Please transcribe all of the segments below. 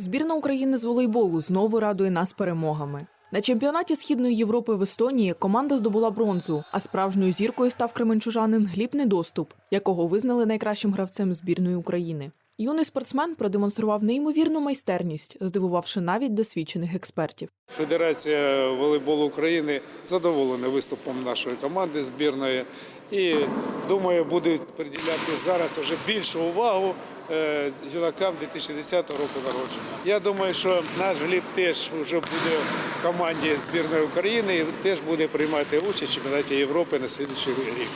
Збірна України з волейболу знову радує нас перемогами. На чемпіонаті Східної Європи в Естонії команда здобула бронзу, а справжньою зіркою став кременчужанин Гліб Недоступ, якого визнали найкращим гравцем збірної України. Юний спортсмен продемонстрував неймовірну майстерність, здивувавши навіть досвідчених експертів. Федерація волейболу України задоволена виступом нашої команди збірної і думаю, будуть приділяти зараз вже більшу увагу е, юнакам 2010 року народження. Я думаю, що наш Гліб теж вже буде в команді збірної України і теж буде приймати участь в чемпіонаті Європи на слідчий рік.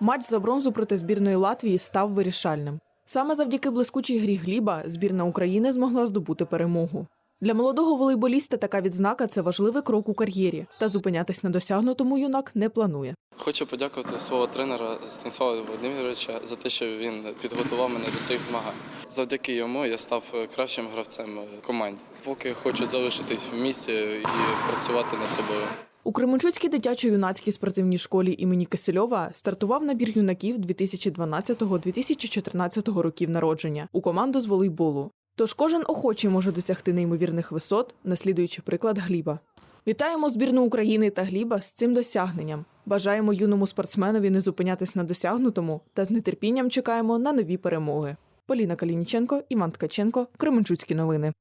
Матч за бронзу проти збірної Латвії став вирішальним. Саме завдяки блискучій грі Гліба збірна України змогла здобути перемогу. Для молодого волейболіста така відзнака це важливий крок у кар'єрі, та зупинятись на досягнутому юнак не планує. Хочу подякувати свого тренера Станіслава Володимировича за те, що він підготував мене до цих змагань. Завдяки йому я став кращим гравцем команди. Поки хочу залишитись в місті і працювати над собою. У Кременчуцькій дитячо-юнацькій спортивній школі імені Кисельова стартував набір юнаків 2012-2014 років народження у команду з волейболу. Тож кожен охочий може досягти неймовірних висот, наслідуючи приклад Гліба. Вітаємо збірну України та Гліба з цим досягненням. Бажаємо юному спортсменові не зупинятись на досягнутому та з нетерпінням чекаємо на нові перемоги. Поліна Калініченко, Іван Ткаченко, Кременчуцькі новини.